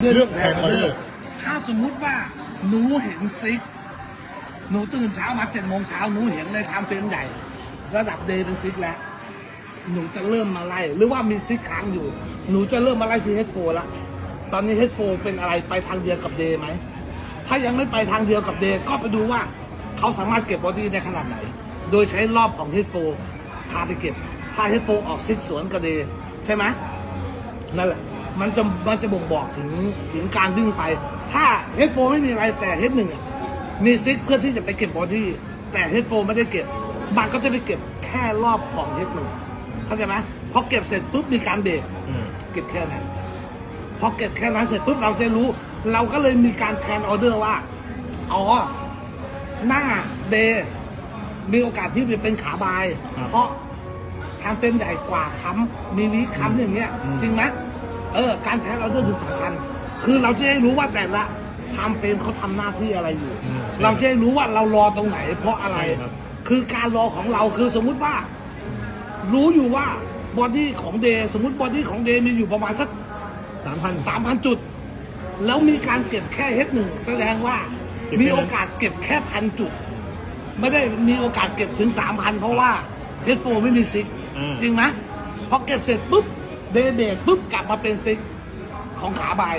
เรื่องแพงออเดอร์ถ้าสมมุติว่าหนูเห็นซิก หนูตื่นเช้ามาเจ็ดโมงเช้าหนูเห็นเลยทำเฟรมใหญ่ ระดับเดย์เป็นซิกแล้ว หนูจะเริ่มมาไล่ หรือว่ามีซิกค้างอยู่ หนูจะเริ่มมาไล่ที่เฮดโฟละ ตอนนี้เฮดโฟเป็นอะไรไปทางเดียวกับเดย์ไหม ถ้ายังไม่ไปทางเดียวกับเดย์ก็ไปดูว่าเขาสามารถเก็บบอดี้ได้ขนาดไหน โดยใช้รอบของเฮดโฟพาไปเก็บ ถ้าเฮดโฟออกซิกสวนกับเดย์ใช่ไหมนั่นแหละ มันจะมันจะบ่งบอกถึงถึงการวิ่งไป ถ้าเฮดโฟไม่มีอะไรแต่เฮดหนึ่งอะมีซิกเพื่อที่จะไปเก็บบอดี้แต่เฮดโฟไม่ได้เก็บ มันก็จะไปเก็บแค่รอบของเฮดหนึ่งเข้าใจไหมพอเก็บเสร็จปุ๊บมีการเบรกอืมเก็บแค่นั้นพอเก็บแค่นั้นเสร็จปุ๊บเราจะรู้ เราก็เลยมีการแพลนออเดอร์ว่าอ๋อหน้าเดย์มีโอกาสที่จะเป็นขาบายครับเพราะทำเฟรมใหญ่กว่าค้ำมีวิค้ำอย่างเงี้ยอืมจริงไหม เออ การแพลนออเดอร์ถึงสำคัญ คือเราจะได้รู้ว่าแต่ละทำเฟรมเขาทำหน้าที่อะไรอยู่ อืมใช่เราจะได้รู้ว่าเรารอตรงไหน เพราะอะไร ใช่ครับ คือการรอของเราคือสมมุติว่า รู้อยู่ว่าบอดี้ของเดย์สมมติบอดี้ของเดย์มีอยู่ประมาณสัก สามพัน สามพันจุด แล้วมีการเก็บแค่เฮดหนึ่งแสดงว่าเก็บแค่นั้น มีโอกาสเก็บแค่พันจุด ไม่ได้มีโอกาสเก็บถึงสามพันเพราะว่าเฮดโฟไม่มีซิกอ่า จริงไหมพอเก็บเสร็จปุ๊บ เดย์เบรกปุ๊บกลับมาเป็นซิกของขาบาย